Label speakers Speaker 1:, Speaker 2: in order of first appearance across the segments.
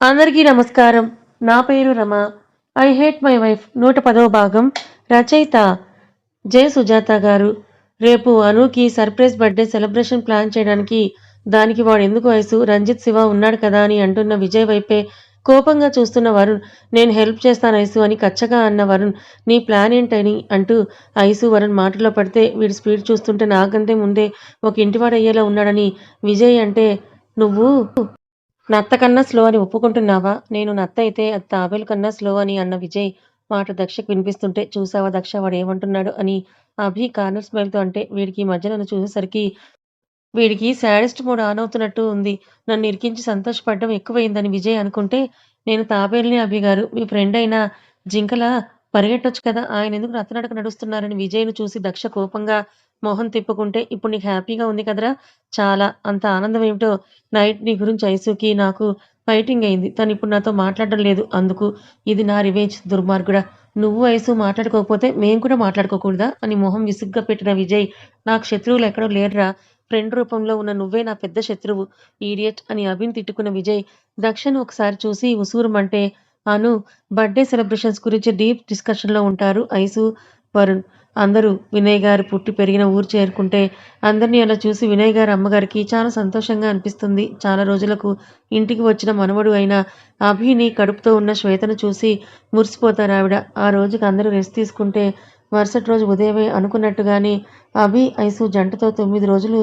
Speaker 1: అందరికీ నమస్కారం. నా పేరు Rama. I hate my wife నూట పదవ భాగం రచయిత జయ సుజాత గారు. రేపు అనుకి సర్ప్రైజ్ బర్త్డే సెలబ్రేషన్ ప్లాన్ చేయడానికి దానికి వాడు ఎందుకు వయసు? రంజిత్ శివ ఉన్నాడు కదా అని అంటున్న విజయ్ వైపే కోపంగా చూస్తున్న వరుణ్ నేను హెల్ప్ చేస్తాను ఐసు అని కచ్చగా అన్న వరుణ్ నీ ప్లాన్ ఏంటని అంటూ ఐసు వరుణ్ మాటలో పడితే వీడి స్పీడ్ చూస్తుంటే నాకంటే ముందే ఒక ఇంటివాడయ్యేలా ఉన్నాడని విజయ్ అంటే నువ్వు నత్త కన్నా స్లో అని ఒప్పుకుంటున్నావా? నేను నత్త అయితే అత్త తాబేలు కన్నా స్లో అని అన్న విజయ్ మాట దక్షకు వినిపిస్తుంటే చూసావా దక్ష వాడు ఏమంటున్నాడు అని అభి కార్నర్ స్మైల్తో అంటే వీడికి మధ్య నన్ను చూసేసరికి వీడికి శాడెస్ట్ మూడు ఆన్ అవుతున్నట్టు ఉంది. నన్ను ఇరికించి సంతోషపడడం ఎక్కువైందని విజయ్ అనుకుంటే నేను తాబేలుని అభి గారు మీ ఫ్రెండ్ అయిన జింకల పరిగెట్టొచ్చు కదా? ఆయన ఎందుకు నత్తనడక నడుస్తున్నారని విజయ్ను చూసి దక్ష కోపంగా మొహం తిప్పుకుంటే ఇప్పుడు నీకు హ్యాపీగా ఉంది కదరా? చాలా. అంత ఆనందం ఏమిటో? నైట్ నీ గురించి ఐసుకి నాకు ఫైటింగ్ అయింది. తను ఇప్పుడు నాతో మాట్లాడడం లేదు. అందుకు ఇది నా రివేజ్ దుర్మార్గుడా. నువ్వు వయసు మాట్లాడుకోకపోతే మేము కూడా మాట్లాడుకోకూడదా? అని మొహం విసుగ్గా పెట్టిన విజయ్ నాకు శత్రువులు ఎక్కడో లేరురా. ఫ్రెండ్ రూపంలో ఉన్న నువ్వే నా పెద్ద శత్రువు. ఈడియట్ అని అభిని తిట్టుకున్న విజయ్ దక్షను ఒకసారి చూసి ఉసూరుమంటే అను బర్త్డే సెలబ్రేషన్స్ గురించి డీప్ డిస్కషన్లో ఉంటారు ఐసు వరుణ్. అందరూ వినయ్ గారు పుట్టి పెరిగిన ఊరు చేరుకుంటే అందరినీ అలా చూసి వినయ్ గారి అమ్మగారికి చాలా సంతోషంగా అనిపిస్తుంది. చాలా రోజులకు ఇంటికి వచ్చిన మనవడు అయిన అభిని కడుపుతో ఉన్న శ్వేతను చూసి మురిసిపోతారు ఆవిడ. ఆ రోజుకి అందరూ రెస్ట్ తీసుకుంటే మరుసటి రోజు ఉదయమే అనుకున్నట్టుగానే అభి ఐసు జంటతో తొమ్మిది రోజులు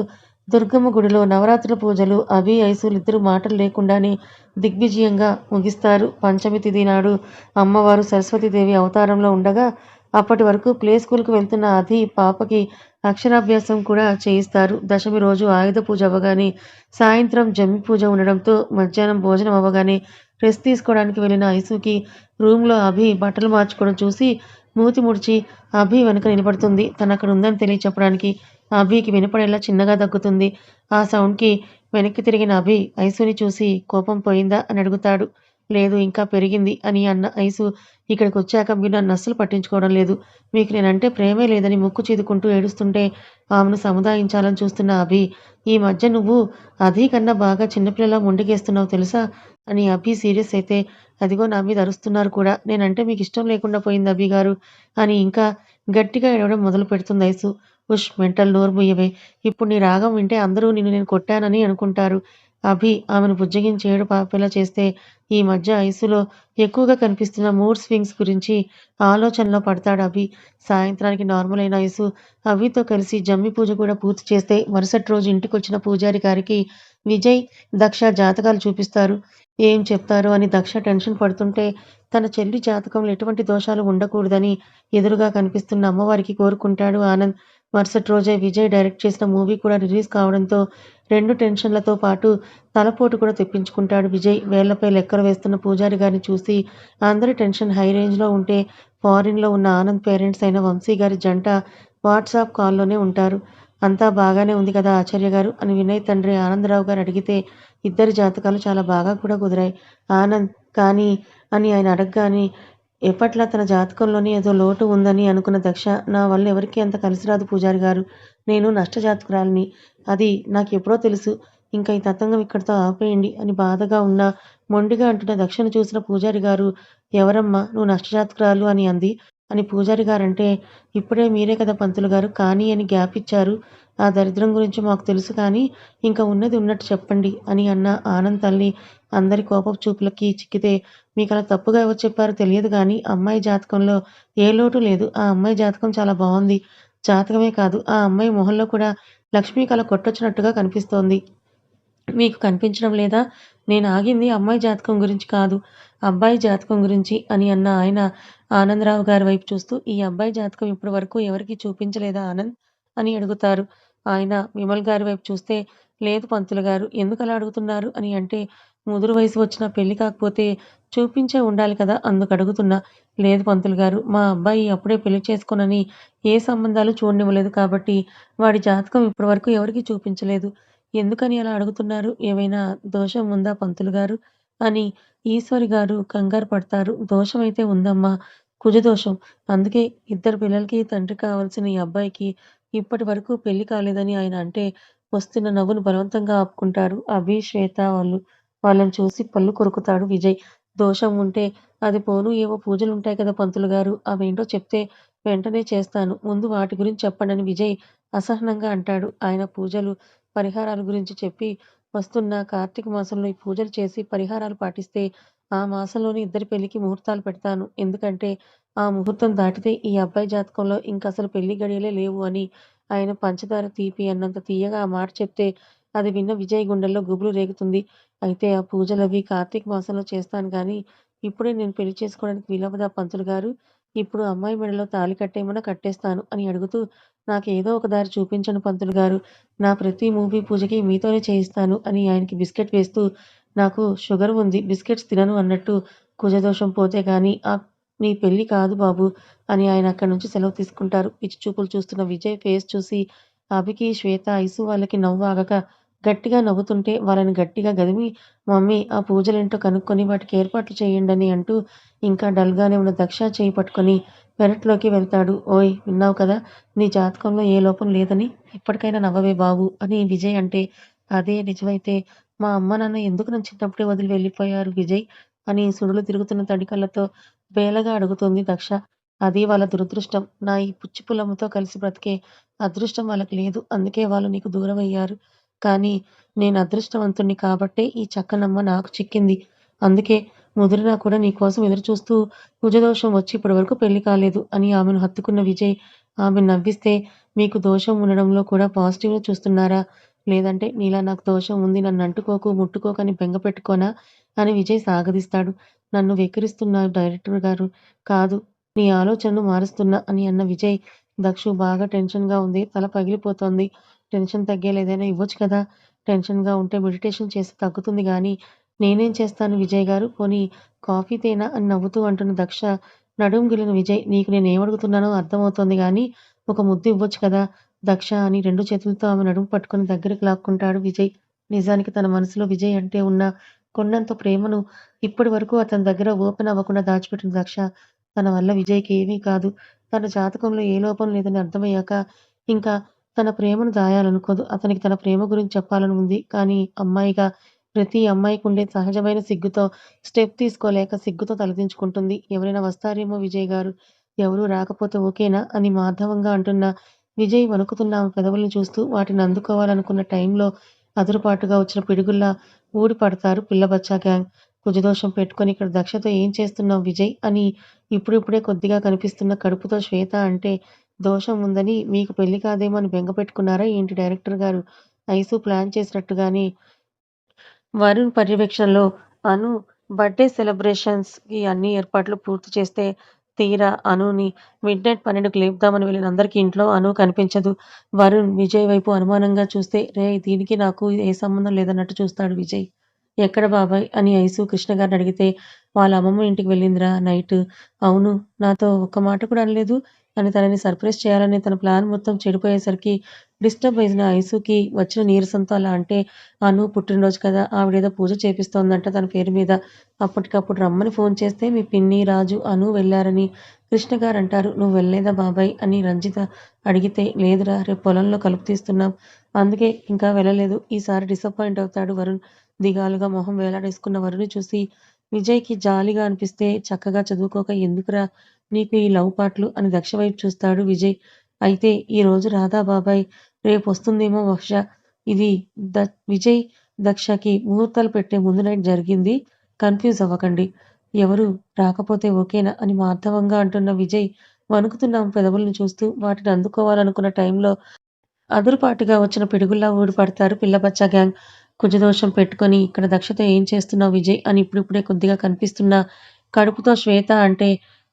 Speaker 1: దుర్గమ్మ గుడిలో నవరాత్రుల పూజలు అభి ఐసులు ఇద్దరు మాటలు లేకుండానే దిగ్విజయంగా ముగిస్తారు. పంచమి తిథి నాడు అమ్మవారు సరస్వతీదేవి అవతారంలో ఉండగా అప్పటి వరకు ప్లే స్కూల్కి వెళ్తున్న అది పాపకి అక్షరాభ్యాసం కూడా చేయిస్తారు. దశమి రోజు ఆయుధ పూజ అవ్వగానే సాయంత్రం జమ్మి పూజ ఉండడంతో మధ్యాహ్నం భోజనం అవ్వగానే రెస్ట్ తీసుకోవడానికి వెళ్ళిన ఐసుకి రూమ్లో అభి బట్టలు మార్చుకోవడం చూసి మూతి ముడిచి అభి వెనుక నిలబడుతుంది. తను అక్కడ ఉందని తెలియచెప్పడానికి అభికి వినపడేలా చిన్నగా దగ్గుతుంది. ఆ సౌండ్కి వెనక్కి తిరిగిన అభి ఐసుని చూసి కోపం పోయిందా? అని అడుగుతాడు. లేదు ఇంకా పెరిగింది అని అన్న ఐసు ఇక్కడికి వచ్చాక మీరు నన్ను అస్సలు పట్టించుకోవడం లేదు. మీకు నేనంటే ప్రేమే లేదని ముక్కు చీదుకుంటూ ఏడుస్తుంటే ఆమెను సముదాయించాలని చూస్తున్న అభి ఈ మధ్య నువ్వు అదీ కన్నా బాగా చిన్నపిల్లలా ముండికేస్తున్నావు తెలుసా? అని అభి సీరియస్ అయితే అదిగో నా మీద అరుస్తున్నారు కూడా నేనంటే మీకు ఇష్టం లేకుండా పోయింది అభి గారు అని ఇంకా గట్టిగా ఏడవడం మొదలు పెడుతుంది ఐసు. ఉష్ మెంటల్ నోరు ముయ్యవే ఇప్పుడు నీ రాగం వింటే అందరూ నిన్ను నేను కొట్టానని అనుకుంటారు. అభి ఆమెను బుజ్జగించి ఏడు పాపేలా చేస్తే ఈ మధ్య ఐసులో ఎక్కువగా కనిపిస్తున్న మూడ్ స్వింగ్స్ గురించి ఆలోచనలో పడతాడు అభి. సాయంత్రానికి నార్మల్ అయిన ఐసు అభితో కలిసి జమ్మి పూజ కూడా పూర్తి చేస్తే మరుసటి రోజు ఇంటికి వచ్చిన పూజారి గారికి విజయ్ దక్ష జాతకాలు చూపిస్తారు. ఏం చెప్తారు అని దక్ష టెన్షన్ పడుతుంటే తన చెల్లి జాతకంలో ఎటువంటి దోషాలు ఉండకూడదని ఎదురుగా కనిపిస్తున్న అమ్మవారికి కోరుకుంటాడు ఆనంద్. మరుసటి రోజే విజయ్ డైరెక్ట్ చేసిన మూవీ కూడా రిలీజ్ కావడంతో రెండు టెన్షన్లతో పాటు తలపోటు కూడా తెప్పించుకుంటాడు విజయ్. వేళ్ళపై లెక్కలు వేస్తున్న పూజారి గారిని చూసి అందరి టెన్షన్ హై రేంజ్లో ఉంటే ఫారిన్లో ఉన్న ఆనంద్ పేరెంట్స్ అయిన వంశీ గారి జంట వాట్సాప్ కాల్లోనే ఉంటారు. అంతా బాగానే ఉంది కదా ఆచార్య గారు అని వినయ్ తండ్రి ఆనందరావు గారు అడిగితే ఇద్దరి జాతకాలు చాలా బాగా కూడా కుదిరాయి. ఆనంద్ కానీ అని ఆయన అడగగానే ఎప్పట్లా తన జాతకంలోనే ఏదో లోటు ఉందని అనుకున్న దక్ష నా వల్ల ఎవరికీ అంత కలిసిరాదు పూజారి గారు. నేను నష్టజాతకురాలిని. అది నాకు ఎప్పుడో తెలుసు. ఇంకా ఈ తతంగం ఇక్కడితో ఆపేయండి అని బాధగా ఉన్న మొండిగా అంటున్న దక్షను చూసిన పూజారి గారు ఎవరమ్మా నువ్వు నష్టజాతకురాలు అని అంది. అని పూజారి గారంటే ఇప్పుడే మీరే కదా పంతులు గారు కానీ అని గ్యాప్ ఇచ్చారు. ఆ దరిద్రం గురించి మాకు తెలుసు కానీ ఇంకా ఉన్నది ఉన్నట్టు చెప్పండి అని అన్న ఆనంద్ తల్లి అందరి కోపపు చూపులకి చిక్కితే మీకు అలా తప్పుగా ఎవరు చెప్పారో తెలియదు కానీ అమ్మాయి జాతకంలో ఏ లోటు లేదు. ఆ అమ్మాయి జాతకం చాలా బాగుంది. జాతకమే కాదు ఆ అమ్మాయి మొహంలో కూడా లక్ష్మీ కళ కొట్టొచ్చినట్టుగా కనిపిస్తోంది. మీకు కనిపించడం లేదా? నేను ఆగింది అమ్మాయి జాతకం గురించి కాదు అబ్బాయి జాతకం గురించి అని అన్న ఆయన ఆనందరావు గారి వైపు చూస్తూ ఈ అబ్బాయి జాతకం ఇప్పటి వరకు ఎవరికి చూపించలేదా ఆనంద్? అని అడుగుతారు. ఆయన విమల్ గారి వైపు చూస్తే లేదు పంతులు గారు ఎందుకు అలా అడుగుతున్నారు అని అంటే ముదురు వయసు వచ్చిన పెళ్ళి కాకపోతే చూపించే ఉండాలి కదా అందుకు అడుగుతున్నా. లేదు పంతులు గారు మా అబ్బాయి అప్పుడే పెళ్ళి చేసుకోనని ఏ సంబంధాలు చూడనివ్వలేదు కాబట్టి వాడి జాతకం ఇప్పటి వరకు ఎవరికి చూపించలేదు. ఎందుకని అలా అడుగుతున్నారు? ఏమైనా దోషం ఉందా పంతులు గారు? అని ఈశ్వరి గారు కంగారు పడతారు. దోషమైతే ఉందమ్మా కుజదోషం అందుకే ఇద్దరు పిల్లలకి తండ్రి కావాల్సిన ఈ అబ్బాయికి ఇప్పటి వరకు పెళ్ళి కాలేదని ఆయన అంటే వస్తున్న నవ్వును బలవంతంగా ఆపుకుంటారు అభి శ్వేత వాళ్ళు. వాళ్ళని చూసి పళ్ళు కొరుకుతాడు విజయ్. దోషం ఉంటే అది పోను ఏవో పూజలు ఉంటాయి కదా పంతులు గారు అవేంటో చెప్తే వెంటనే చేస్తాను. ముందు వాటి గురించి చెప్పండని విజయ్ అసహనంగా అంటాడు. ఆయన పూజలు, పరిహారాల గురించి చెప్పి వస్తున్న కార్తీక మాసంలో ఈ పూజలు చేసి పరిహారాలు పాటిస్తే ఆ మాసంలోని ఇద్దరి పెళ్ళికి ముహూర్తాలు పెడతాను. ఎందుకంటే ఆ ముహూర్తం దాటితే ఈ అబ్బాయి జాతకంలో ఇంకా అసలు పెళ్ళి గడియలే లేవు అని ఆయన పంచదార తీపి అన్నంత తీయగా ఆ మాట చెప్తే అది విన్న విజయ్ గుండెల్లో గుబులు రేగుతుంది. అయితే ఆ పూజలవి కార్తీక మాసంలో చేస్తాను కానీ ఇప్పుడే నేను పెళ్ళి చేసుకోవడానికి వీలవదా పంతులు గారు? ఇప్పుడు అమ్మాయి మెడలో తాళి కట్టేయమన్నా కట్టేస్తాను అని అడుగుతూ నాకు ఏదో ఒక దారి చూపించను పంతులు గారు. నా ప్రతి మూవీ పూజకి మీతోనే చేయిస్తాను అని ఆయనకి బిస్కెట్ వేస్తూ నాకు షుగర్ ఉంది బిస్కెట్స్ తినను అన్నట్టు కుజదోషం పోతే కానీ ఆ నీ పెళ్ళి కాదు బాబు అని ఆయన అక్కడి నుంచి సెలవు తీసుకుంటారు. పిచ్చి చూపులు చూస్తున్న విజయ్ ఫేస్ చూసి అభికి, శ్వేత, ఐసు వాళ్ళకి నవ్వు ఆగక గట్టిగా నవ్వుతుంటే వాళ్ళని గట్టిగా గదిమి మమ్మీ ఆ పూజలేంటో కనుక్కొని వాటికి ఏర్పాట్లు చేయండని అంటూ ఇంకా డల్‌గానే ఉన్న దక్ష చేయి పట్టుకొని పెరట్లోకి వెళ్తాడు. ఓయ్ విన్నావు కదా! నీ జాతకంలో ఏ లోపం లేదని ఇప్పటికైనా నవ్వవే బాబు అని విజయ్ అంటే అదే నిజమైతే మా అమ్మ నాన్న ఎందుకు నన్ను చిన్నప్పుడే వదిలి వెళ్ళిపోయారు విజయ్ అని సుడులు తిరుగుతున్న తడి వేలగా బేలగా అడుగుతుంది దక్ష. అది వాళ్ళ దురదృష్టం. నా ఈ పుచ్చి పుల్లమ్మతో కలిసి బ్రతికే అదృష్టం వాళ్ళకి లేదు. అందుకే వాళ్ళు నీకు దూరమయ్యారు. కానీ నేను అదృష్టవంతుణ్ణి కాబట్టే ఈ చక్కనమ్మ నాకు చిక్కింది. అందుకే ముదిరినా కూడా నీకోసం ఎదురుచూస్తూ కుజదోషం వచ్చి ఇప్పటివరకు పెళ్ళి కాలేదు అని ఆమెను హత్తుకున్న విజయ్ ఆమెను నవ్విస్తే మీకు దోషం ఉండడంలో కూడా పాజిటివ్‌గా చూస్తున్నారా? లేదంటే నీలా నాకు దోషం ఉంది నన్నంటుకోకు, అంటుకోకు ముట్టుకోకని బెంగ పెట్టుకోనా? అని విజయ్ సాగదీస్తాడు. నన్ను వెక్కిరిస్తున్నారు డైరెక్టర్ గారు. కాదు నీ ఆలోచనను మారుస్తున్నా అని అన్న విజయ్ దక్షు బాగా టెన్షన్‌గా ఉంది. తల పగిలిపోతోంది. టెన్షన్ తగ్గేలా ఏదైనా ఇవ్వచ్చు కదా! టెన్షన్‌గా ఉంటే మెడిటేషన్ చేస్తే తగ్గుతుంది గానీ నేనేం చేస్తాను విజయ్ గారు పోనీ కాఫీ తేనా అని నవ్వుతూ అంటున్న దక్ష నడుం గిల్లిన విజయ్ నీకు నేనేమడుగుతున్నానో అర్థమవుతోంది గానీ ఒక ముద్దు ఇవ్వొచ్చు కదా! దక్ష అని రెండు చేతులతో ఆమె నడుము పట్టుకొని దగ్గరికి లాక్కుంటాడు విజయ్. నిజానికి తన మనసులో విజయ్ అంటే ఉన్న కొండంత ప్రేమను ఇప్పటి వరకు అతని దగ్గర ఓపెన్ అవ్వకుండా దాచిపెట్టిన దక్ష తన వల్ల విజయ్‌కి ఏమీ కాదు. తన జాతకంలో ఏ లోపం లేదని అర్థమయ్యాక ఇంకా తన ప్రేమను దాయాలనుకోదు. అతనికి తన ప్రేమ గురించి చెప్పాలని ఉంది. కానీ అమ్మాయిగా ప్రతి అమ్మాయికుండే సహజమైన సిగ్గుతో స్టెప్ తీసుకోలేక సిగ్గుతో తలదించుకుంటుంది. ఎవరైనా వస్తారేమో విజయ్ గారు. ఎవరూ రాకపోతే ఓకేనా? అని మాధవంగా అంటున్న విజయ్ వణుకుతున్న ఆమె పెదవుల్ని చూస్తూ వాటిని అందుకోవాలనుకున్న టైంలో అదురుపాటుగా వచ్చిన పిడుగుల్లా ఊడి పడతారు పిల్లబచ్చా గ్యాంగ్. కుజదోషం పెట్టుకొని ఇక్కడ దక్షతో ఏం చేస్తున్నావు విజయ్? అని ఇప్పుడిప్పుడే కొద్దిగా కనిపిస్తున్న కడుపుతో శ్వేత అంటే దోషం ఉందని మీకు పెళ్ళి కాదేమో అని బెంగ పెట్టుకున్నారా ఏంటి డైరెక్టర్ గారు? ఐసు ప్లాన్ చేసినట్టుగానే వరుణ్ పర్యవేక్షణలో అను బర్త్‌డే సెలబ్రేషన్స్‌కి అన్ని ఏర్పాట్లు పూర్తి చేస్తే తీరా అనుని మిడ్ నైట్ పన్నెండుకి లేపుదామని వెళ్ళిన అందరికీ ఇంట్లో అను కనిపించదు. వరుణ్ విజయ్ వైపు అనుమానంగా చూస్తే రే దీనికి నాకు ఏ సంబంధం లేదన్నట్టు చూస్తాడు విజయ్. ఎక్కడ బాబాయ్ అని ఐసు కృష్ణ గారిని అడిగితే వాళ్ళ అమ్మమ్మ ఇంటికి వెళ్ళిందిరా నైట్. అవును నాతో ఒక్క మాట కూడా అనలేదు అని తనని సర్ప్రైజ్ చేయాలనే తన ప్లాన్ మొత్తం చెడిపోయేసరికి డిస్టర్బ్ అయిన ఐసుకి వచ్చిన నీరసంతో అలా అంటే అను పుట్టినరోజు కదా ఆవిడేదో పూజ చేపిస్తోందంట తన పేరు మీద. అప్పటికప్పుడు రమ్మని ఫోన్ చేస్తే మీ పిన్ని, రాజు, అను వెళ్ళారని కృష్ణ గారు అంటారు. నువ్వు వెళ్ళలేదా బాబాయ్ అని రంజిత అడిగితే లేదురా రేపు పొలంలో కలుపు తీస్తున్నాం. అందుకే ఇంకా వెళ్ళలేదు. ఈసారి డిసప్పాయింట్ అవుతాడు వరుణ్. దిగాలుగా మొహం వేలాడేసుకున్న వరుణ్ చూసి విజయ్‌కి జాలిగా అనిపిస్తే చక్కగా చదువుకోక ఎందుకురా నీకు ఈ లవ్ పాటలు అని దక్ష వైపు చూస్తాడు విజయ్. అయితే ఈ రోజు రాదా బాబాయ్? రేపొస్తుందేమో బహుశా. ఇది ద విజయ్, దక్షకి ముహూర్తాలు పెట్టే ముందు నైట్ జరిగింది. కన్‌ఫ్యూజ్ అవ్వకండి. ఎవరు రాకపోతే ఓకేనా అని మార్ధవంగా అంటున్న విజయ్ వణుకుతున్న పెదవులను చూస్తూ వాటిని అందుకోవాలనుకున్న టైంలో అదురుపాటుగా వచ్చిన పిడుగుల్లా ఊడిపడతారు పిల్లబచ్చ గ్యాంగ్. కుజదోషం పెట్టుకొని ఇక్కడ దక్షతో ఏం చేస్తున్నావు విజయ్? అని ఇప్పుడిప్పుడే కొద్దిగా కనిపిస్తున్న కడుపుతో శ్వేత అంటే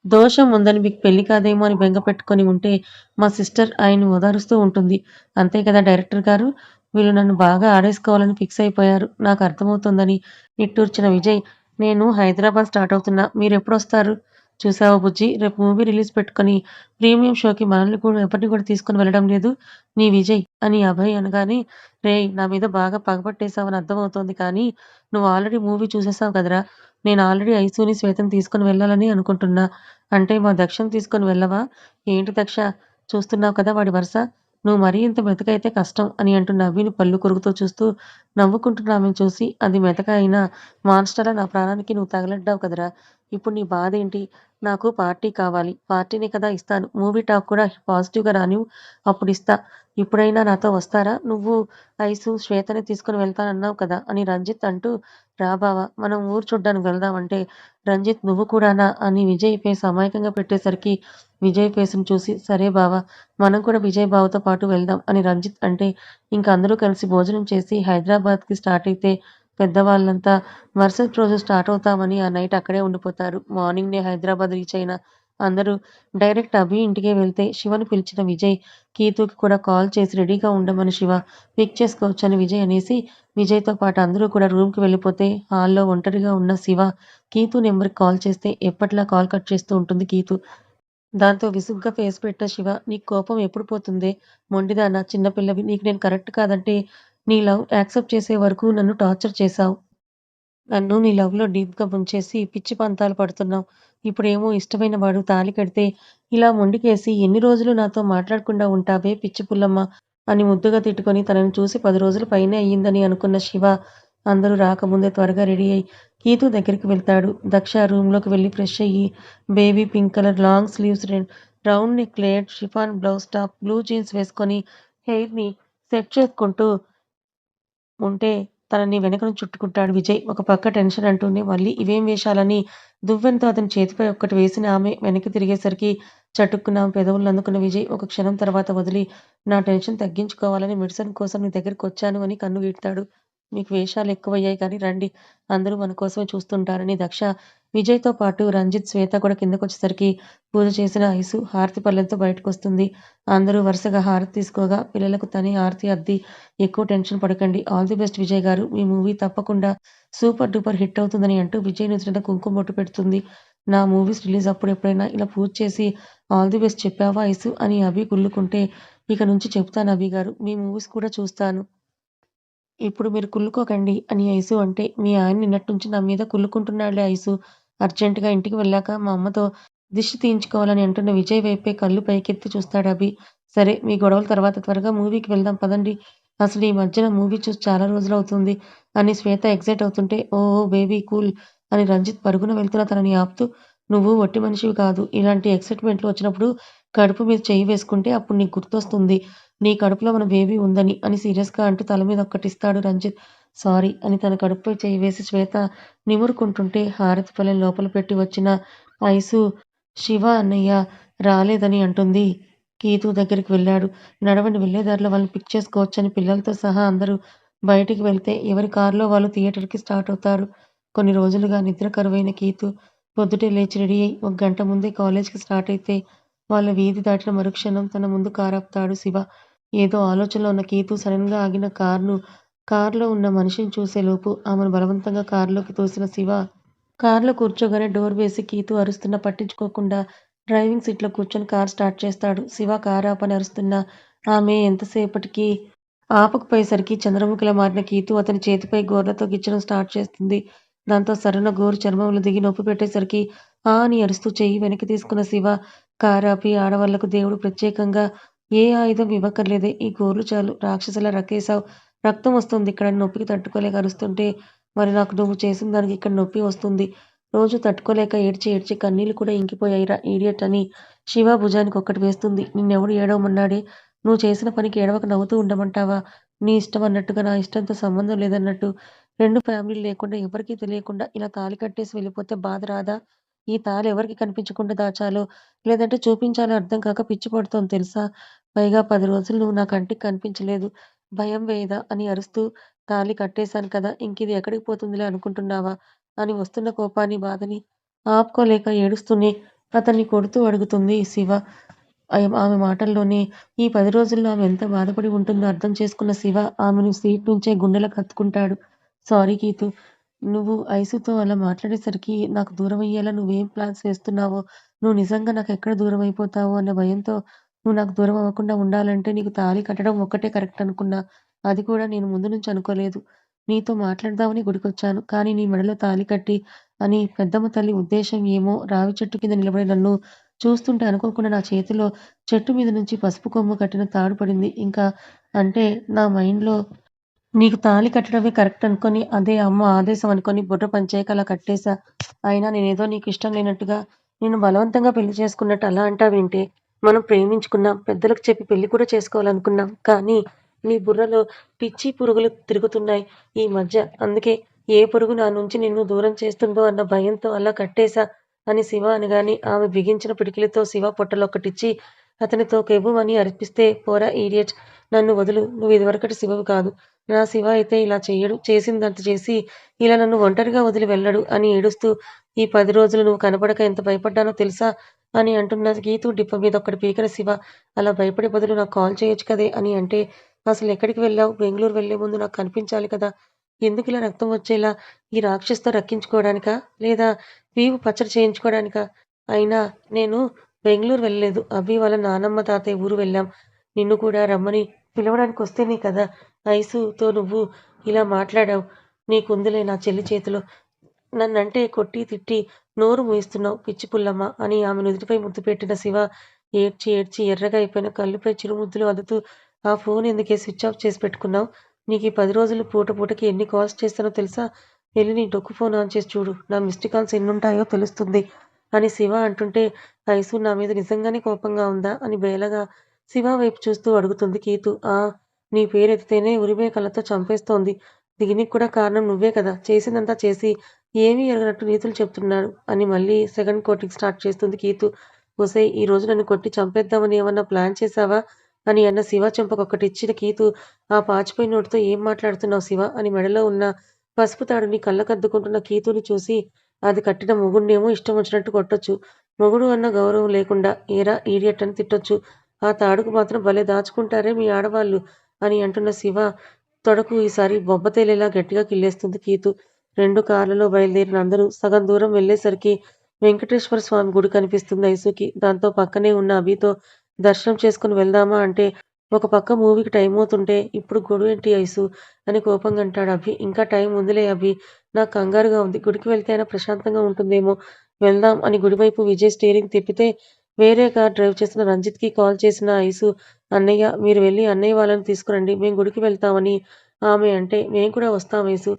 Speaker 1: దోషం ఉందని మీకు పెళ్ళి కాదేమో అని బెంగ పెట్టుకొని ఉంటే మా సిస్టర్ ఆయన్ని ఓదారుస్తూ ఉంటుంది. అంతే కదా డైరెక్టర్ గారు? వీళ్ళు నన్ను బాగా ఆడేసుకోవాలని ఫిక్స్ అయిపోయారు. నాకు అర్థమవుతుందని నిట్టూర్చిన విజయ్ నేను హైదరాబాద్ స్టార్ట్ అవుతున్నా. మీరెప్పుడొస్తారు? చూసావా బుజ్జి రేపు మూవీ రిలీజ్ పెట్టుకొని ప్రీమియం షోకి మనల్ని కూడా ఎవరిని కూడా తీసుకొని వెళ్ళడం లేదు నీ విజయ్ అని అభయ్ అనగానే రే నా మీద బాగా పగపట్టేశావని అర్థమవుతోంది కానీ నువ్వు ఆల్రెడీ మూవీ చూసేసావు కదరా! నేను ఆల్రెడీ ఐసూని శ్వేతను తీసుకొని వెళ్ళాలని అనుకుంటున్నా. అంటే మా దక్షను తీసుకొని వెళ్ళవా? ఏంటి దక్ష చూస్తున్నావు కదా వాడి వరుస నువ్వు మరీ ఇంత మెతకైతే కష్టం అని అంటూ నవ్విని పళ్ళు కొరుకుతో చూస్తూ నవ్వుకుంటున్నామని చూసి అది మెతక అయినా మాన్స్టర్లా నా ప్రాణానికి నువ్వు తగలడ్డావు కదరా. ఇప్పుడు నీ బాధ ఏంటి? నాకు పార్టీ కావాలి. పార్టీని కదా ఇస్తాను. మూవీ టాక్ కూడా పాజిటివ్గా రానివ్వు. అప్పుడు ఇస్తా. ఇప్పుడైనా నాతో వస్తారా? నువ్వు ఐసు శ్వేతని తీసుకుని వెళ్తానన్నావు కదా అని రంజిత్ అంటూ రాబావా మనం ఊరు చూడ్డానికి వెళ్దామంటే రంజిత్ నువ్వు కూడానా? అని విజయ్ సమాయకంగా అమాయకంగా పెట్టేసరికి విజయ్ ఫేస్ను చూసి సరే బావా మనం కూడా విజయ్ బావతో పాటు వెళ్దాం అని రంజిత్ అంటే ఇంకా అందరూ కలిసి భోజనం చేసి హైదరాబాద్కి స్టార్ట్ అయితే పెద్దవాళ్ళంతా మరుసటి రోజు స్టార్ట్ అవుతామని ఆ నైట్ అక్కడే ఉండిపోతారు. మార్నింగ్నే హైదరాబాద్ రీచ్ అయిన అందరూ డైరెక్ట్ అభి ఇంటికే వెళ్తే శివను పిలిచిన విజయ్ కీతుకి కూడా కాల్ చేసి రెడీగా ఉండమని శివ పిక్ చేసుకోవచ్చని విజయ్ అనేసి విజయ్తో పాటు అందరూ కూడా రూమ్కి వెళ్ళిపోతే హాల్లో ఒంటరిగా ఉన్న శివ కీతు నెంబర్కి కాల్ చేస్తే ఎప్పట్లా కాల్ కట్ చేస్తూ ఉంటుంది కీతు దాంతో విసుగ్గా ఫేస్ పెట్టిన శివ నీకు కోపం ఎప్పుడు పోతుంది? మొండిదానా చిన్నపిల్లవి నీకు నేను కరెక్ట్ కాదంటే నీ లవ్ యాక్సెప్ట్ చేసే వరకు నన్ను టార్చర్ చేశావు. నన్ను నీ లవ్‌లో డీప్‌గా ముంచేసి పిచ్చి పంతాలు పడుతున్నావు. ఇప్పుడేమో ఇష్టమైన వాడు తాళి కడితే ఇలా మొండికేసి ఎన్ని రోజులు నాతో మాట్లాడకుండా ఉంటావే పిచ్చి పుల్లమ్మ అని ముద్దుగా తిట్టుకొని తనని చూసి పది రోజులు పైనే అయ్యిందని అనుకున్న శివ అందరూ రాకముందే త్వరగా రెడీ అయి కీతు దగ్గరికి వెళ్తాడు. దక్ష రూమ్‌లోకి వెళ్ళి ఫ్రెష్ అయ్యి baby pink colour long sleeves round neck layered chiffon blouse top, blue jeans వేసుకొని హెయిర్‌ని సెట్ చేసుకుంటూ ఉంటే తనని వెనకను చుట్టుకుంటాడు విజయ్. ఒక పక్క టెన్షన్ అంటూనే మళ్ళీ ఇవేం వేషాలని దువ్వెనతో అతని చేతిపై ఒక్కటి వేసిన ఆమె వెనక్కి తిరిగేసరికి చటుక్కున పెదవులను అందుకున్న విజయ్ ఒక క్షణం తర్వాత వదిలి నా టెన్షన్ తగ్గించుకోవాలని మెడిసిన్ కోసం నీ దగ్గరకొచ్చాను అని కన్ను గీడతాడు మీకు వేషాలు ఎక్కువయ్యాయి కానీ రండి అందరూ మన కోసమే చూస్తుంటారని దక్ష. విజయ్తో పాటు రంజిత్ శ్వేత కూడా కిందకొచ్చేసరికి పూజ చేసిన ఐసు హారతి పళ్ళెంతో బయటకొస్తుంది. అందరూ వరుసగా హారతి తీసుకోగా పిల్లలకు తనే హారతి అద్ది. ఎక్కువ టెన్షన్ పడకండి. All the best Vijay garu. మీ మూవీ తప్పకుండా సూపర్ డూపర్ హిట్ అవుతుందని అంటూ విజయ్ నుదుట కుంకుమ బొట్టు పెడుతుంది. నా మూవీస్ రిలీజ్ అప్పుడు ఎప్పుడైనా ఇలా పూజ చేసి ఆల్ ది బెస్ట్ చెప్పావా ఐసు అని అభి గుల్లుకుంటే ఇక నుంచి చెప్తాను అభి గారు. మీ మూవీస్ కూడా చూస్తాను. ఇప్పుడు మీరు కుళ్ళుకోకండి అని ఐసు అంటే మీ ఆయన నిన్నట్టుంచి నా మీద కుళ్ళుకుంటున్నాడులే ఐసు. అర్జెంటుగా ఇంటికి వెళ్ళాక మా అమ్మతో దిష్టి తీయించుకోవాలని అంటున్న విజయ్ వైపే కళ్ళు పైకెత్తి చూస్తాడు అభి. సరే మీ గొడవల తర్వాత త్వరగా మూవీకి వెళ్దాం పదండి. అసలు ఈ మధ్యన మూవీ చూసి చాలా రోజులు అవుతుంది అని శ్వేత ఎగ్జైట్ అవుతుంటే ఓ బేబీ కూల్ అని రంజిత్ పరుగున వెళ్తున్న తనని ఆపుతూ నువ్వు ఒట్టి మనిషివి కాదు. ఇలాంటి ఎక్సైట్మెంట్లు వచ్చినప్పుడు కడుపు మీద చేయి వేసుకుంటే అప్పుడు నీకు గుర్తొస్తుంది. నీ కడుపులో మన బేబీ ఉందని అని సీరియస్గా అంటూ తల మీద ఒక్కటిస్తాడు రంజిత్. సారీ అని తన కడుపుపై చేయి వేసి శ్వేత నిమురుకుంటుంటే హారతి పల్లె లోపల పెట్టి వచ్చిన ఐసు శివ అన్నయ్య రాలేదని అంటుంది. కీతు దగ్గరికి వెళ్ళాడు. నడవండి వెళ్ళేదారిలో వాళ్ళని పిక్ చేసుకోవచ్చని పిల్లలతో సహా అందరూ బయటికి వెళ్తే ఎవరి కారులో వాళ్ళు థియేటర్కి స్టార్ట్ అవుతారు. కొన్ని రోజులుగా నిద్ర కరువైన కీతు పొద్దుటే లేచి రెడీ అయి ఒక గంట ముందే కాలేజ్కి స్టార్ట్ అయితే వాళ్ళ వీధి దాటిన మరుక్షణం తన ముందు కారాపుతాడు శివ. ఏదో ఆలోచనలో ఉన్న కీతు సడన్గా ఆగిన కారును కారులో ఉన్న మనిషిని చూసేలోపు ఆమెను బలవంతంగా కారులోకి తోసిన శివ. కారులో కూర్చోగానే డోర్ వేసి కీతు అరుస్తున్న పట్టించుకోకుండా డ్రైవింగ్ సీట్లో కూర్చొని కార్ స్టార్ట్ చేస్తాడు. శివ కారు ఆపని అరుస్తున్న ఆమె ఎంతసేపటికి ఆపకపోయేసరికి చంద్రముఖిలా మారిన కీతు అతని చేతిపై గోర్లతో గిచ్చడం స్టార్ట్ చేస్తుంది. దాంతో సరన గోరు చర్మంలో దిగి నొప్పి పెట్టేసరికి ఆ అని అరుస్తూ చెయ్యి వెనక్కి తీసుకున్న శివ కారాపి ఆడవాళ్ళకు దేవుడు ప్రత్యేకంగా ఏ ఆయుధం ఇవ్వక్కర్లేదే. ఈ గోర్లు చాలు. రాక్షసుల రక్కేశావు రక్తం వస్తుంది. ఇక్కడ నొప్పికి తట్టుకోలేక అరుస్తుంటే మరి నాకు నువ్వు చేసిన దానికి ఇక్కడ నొప్పి వస్తుంది. రోజు తట్టుకోలేక ఏడ్చి ఏడ్చి కన్నీళ్ళు కూడా ఇంకిపోయాయిరా ఈడియట్ అని శివ భుజానికి ఒక్కటి వేస్తుంది. నిన్నెవడు ఏడవమన్నాడే? నువ్వు చేసిన పనికి ఏడవక నవ్వుతూ ఉండమంటావా? నీ ఇష్టం అన్నట్టుగా నా ఇష్టంతో సంబంధం లేదన్నట్టు. రెండు ఫ్యామిలీలు లేకుండా ఎవరికీ తెలియకుండా ఇలా తాళి కట్టేసి వెళ్ళిపోతే బాధ రాదా? ఈ తాళి ఎవరికి కనిపించకుండా దాచాలో? లేదంటే చూపించాలో అర్థం కాక పిచ్చి పడుతోంది తెలుసా? పైగా పది రోజులు నువ్వు నా కంటికి కనిపించలేదు. భయం వేయదా? అని అరుస్తూ తాళి కట్టేశాను కదా ఇంకిది ఎక్కడికి పోతుందిలే అనుకుంటున్నావా? అని వస్తున్న కోపాన్ని బాధని ఆపుకోలేక ఏడుస్తూనే అతన్ని కొడుతూ అడుగుతుంది శివ. ఆమె మాటల్లోనే ఈ పది రోజుల్లో ఆమె ఎంత బాధపడి ఉంటుందో అర్థం చేసుకున్న శివ ఆమెను సీట్ నుంచే గుండెలకు హత్తుకుంటాడు సారీ గీతు నువ్వు ఐసుతో అలా మాట్లాడేసరికి నాకు దూరం అయ్యేలా నువ్వేం ప్లాన్స్ వేస్తున్నావో? నువ్వు నిజంగా నాకు ఎక్కడ దూరం అయిపోతావో అన్న భయంతో నువ్వు నాకు దూరం అవ్వకుండా ఉండాలంటే నీకు తాళి కట్టడం ఒక్కటే కరెక్ట్ అనుకున్నా. అది కూడా నేను ముందు నుంచి అనుకోలేదు. నీతో మాట్లాడదామని గుడికొచ్చాను. కానీ నీ మెడలో తాళి కట్టి అని పెద్దమ్మ తల్లి ఉద్దేశం ఏమో రావి చెట్టు కింద నిలబడి నన్ను చూస్తుంటే అనుకోకుండా నా చేతిలో చెట్టు మీద నుంచి పసుపు కొమ్ము కట్టిన తాడు పడింది. ఇంకా అంటే నా మైండ్‌లో నీకు తాళి కట్టడమే కరెక్ట్ అనుకొని అదే అమ్మ ఆదేశం అనుకొని బుర్ర పంచాయక అలా కట్టేశా. అయినా నేనేదో నీకు ఇష్టం లేనట్టుగా, నేను బలవంతంగా పెళ్ళి చేసుకున్నట్టు అలా అంటావేంటే? మనం ప్రేమించుకున్నాం. పెద్దలకు చెప్పి పెళ్ళి కూడా చేసుకోవాలనుకున్నాం. కానీ నీ బుర్రలో పిచ్చి పురుగులు తిరుగుతున్నాయి ఈ మధ్య. అందుకే ఏ పురుగు నా నుంచి నిన్ను దూరం చేస్తుందో అన్న భయంతో అలా కట్టేశా అని శివ అనగానే ఆమె బిగించిన పిడికిలతో శివ పొట్టలొక్కటిచ్చి అతనితో కెవ్వుమని అర్పిస్తే పోరా ఈడియట్! నన్ను వదులు. నువ్వు ఇదివరకటి శివవు కాదు. నా శివ అయితే ఇలా చేయడు చేసిందంత చేసి ఇలా నన్ను ఒంటరిగా వదిలి వెళ్ళడు అని ఏడుస్తూ ఈ పది రోజులు నువ్వు కనపడక ఎంత భయపడ్డానో తెలుసా? అని అంటున్న గీతు డిప్ప మీద ఒక్కటి పీకర శివ అలా భయపడే బదులు నాకు కాల్ చేయొచ్చు కదే అని అంటే అసలు ఎక్కడికి వెళ్ళావు? బెంగళూరు వెళ్ళే ముందు నాకు కనిపించాలి కదా! ఎందుకు ఇలా రక్తం వచ్చేలా? ఈ రాక్షస్తో రక్కించుకోవడానికా? లేదా వీపు పచ్చడి చేయించుకోవడానికా? అయినా నేను బెంగళూరు వెళ్ళలేదు. అభి వాళ్ళ నానమ్మ తాతయ్య ఊరు వెళ్ళాం. నిన్ను కూడా రమ్మని పిలవడానికి వస్తేనే కదా ఐసుతో నువ్వు ఇలా మాట్లాడావు. నీకుందిలే నా చెల్లి చేతిలో. నన్నంటే కొట్టి, తిట్టి నోరు మూయిస్తున్నావు పిచ్చి పుల్లమ్మ అని ఆమె నుదుటిపై ముద్దు పెట్టిన శివ ఏడ్చి ఏడ్చి ఎర్రగా అయిపోయిన కళ్ళుపై చిరుముద్దులు వదుతూ ఆ ఫోన్ ఎందుకే స్విచ్ ఆఫ్ చేసి పెట్టుకున్నావు? నీకు ఈ పది రోజులు పూట పూటకి ఎన్ని కాల్స్ చేస్తానో తెలుసా? వెళ్ళి నీ డొక్కు ఫోన్ ఆన్ చేసి చూడు. నా మిస్డ్ కాల్స్ ఎన్నుంటాయో తెలుస్తుంది అని శివ అంటుంటే ఐసు నా మీద నిజంగానే కోపంగా ఉందా? అని బేలగా శివ వైపు చూస్తూ అడుగుతుంది కీతు. ఆ! నీ పేరెత్తితేనే ఉరిమే కళ్ళతో చంపేస్తోంది. దీనికి కూడా కారణం నువ్వే కదా! చేసిందంతా చేసి ఏమీ ఎరగనట్టు నీతులు చెప్తున్నాడు అని మళ్ళీ సెకండ్ కోటింగ్ స్టార్ట్ చేస్తుంది కీతు. ఒసే ఈ రోజు నన్ను కొట్టి చంపేద్దామని ఏమన్నా ప్లాన్ చేశావా? అని అన్న శివ చెంపకొకటిచ్చిన కీతు ఆ పాచిపోయిన నోటితో ఏం మాట్లాడుతున్నావు శివ? అని మెడలో ఉన్న పసుపు తాడుని కళ్ళకద్దుకుంటున్న కీతుని చూసి అది కట్టిన మొగుడినేమో ఇష్టం వచ్చినట్టు కొట్టొచ్చు. మొగుడు అన్న గౌరవం లేకుండా ఏరా ఈడియట్ అని తిట్టొచ్చు. ఆ తాడుకు మాత్రం భలే దాచుకుంటారే మీ ఆడవాళ్ళు అని అంటున్న శివ తొడకు ఈసారి బొబ్బ తేలేలా గట్టిగా కిల్లేస్తుంది కీతు. రెండు కార్లలో బయలుదేరిన అందరూ సగం దూరం వెళ్ళేసరికి వెంకటేశ్వర స్వామి గుడి కనిపిస్తుంది ఐసుకి. దాంతో పక్కనే ఉన్న అభితో దర్శనం చేసుకుని వెళ్దామా అంటే ఒక పక్క మూవీకి టైం అవుతుంటే ఇప్పుడు గొడవేంటి ఐసు అని కోపంగా అంటాడు అభి. ఇంకా టైం ఉందిలే అభి. నాకు కంగారుగా ఉంది. గుడికి వెళ్తే అయినా ప్రశాంతంగా ఉంటుందేమో. వెళ్దాం అని గుడివైపు విజయ్ స్టీరింగ్ తిప్పితే వేరే కార్ డ్రైవ్ చేసిన రంజిత్‌కి కాల్ చేసిన ఐసు అన్నయ్య మీరు వెళ్ళి అన్నయ్య వాళ్ళని తీసుకురండి. మేము గుడికి వెళ్తామని ఆమె అంటే మేము కూడా వస్తాం ఐసు.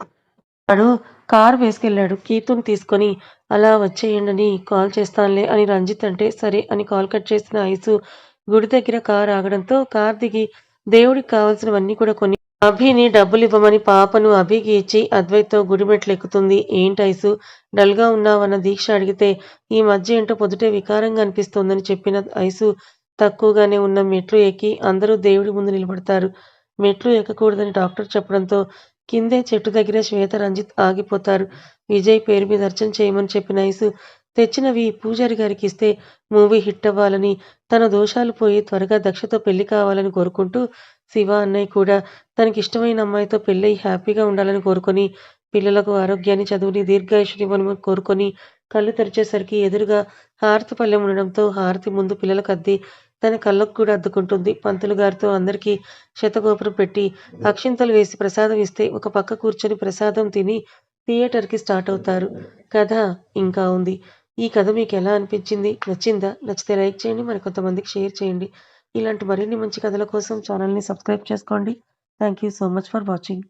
Speaker 1: వాడు కార్ వేసుకెళ్ళాడు. కీతుని తీసుకొని అలా వచ్చేయండి కాల్ చేస్తానులే అని రంజిత్ అంటే సరే అని కాల్ కట్ చేసిన ఐసు గుడి దగ్గర కార్ ఆగడంతో కార్ దిగి దేవుడికి కావాల్సినవన్నీ కూడా కొన్ని అభిని డబ్బులివ్వమని పాపను అభికి ఇచ్చి అద్వైత్‌తో గుడి మెట్లెక్కుతుంది. ఏంటైసు డల్‌గా ఉన్నావన్న దీక్ష అడిగితే ఈ మధ్య ఏంటో పొద్దుటే వికారంగా అనిపిస్తోందని చెప్పిన ఐసు తక్కువగానే ఉన్న మెట్లు ఎక్కి అందరూ దేవుడి ముందు నిలబడతారు. మెట్లు ఎక్కకూడదని డాక్టర్ చెప్పడంతో కిందే చెట్టు దగ్గర శ్వేత, రంజిత్ ఆగిపోతారు. విజయ్ పేరు మీద అర్చన చేయమని చెప్పిన ఐసు తెచ్చినవి పూజారి గారికి ఇస్తే మూవీ హిట్టవ్వాలని, తన దోషాలు పోయి త్వరగా దక్షతో పెళ్ళి కావాలని కోరుకుంటూ శివ అన్నయ్య కూడా తనకిష్టమైన అమ్మాయితో పెళ్ళై హ్యాపీగా ఉండాలని కోరుకొని, పిల్లలకు ఆరోగ్యాన్ని, చదువుని, దీర్ఘాయుష్షునివ్వమని కోరుకొని కళ్ళు తెరిచేసరికి ఎదురుగా హారతి పల్లెం ఉండడంతో హారతి ముందు పిల్లలకద్ది తన కళ్ళకు కూడా అద్దుకుంటుంది. పంతులు గారితో అందరికీ శతగోపురం పెట్టి అక్షింతలు వేసి ప్రసాదం ఇస్తే ఒక పక్క కూర్చొని ప్రసాదం తిని థియేటర్‌కి స్టార్ట్ అవుతారు. కథ ఇంకా ఉంది. ఈ కథ మీకు ఎలా అనిపించింది? నచ్చిందా? నచ్చితే లైక్ చేయండి. మరికొంతమందికి షేర్ చేయండి. ఇలాంటి మరిన్ని మంచి కథల కోసం ఛానల్‌ని సబ్స్క్రైబ్ చేసుకోండి. Thank you so much for watching.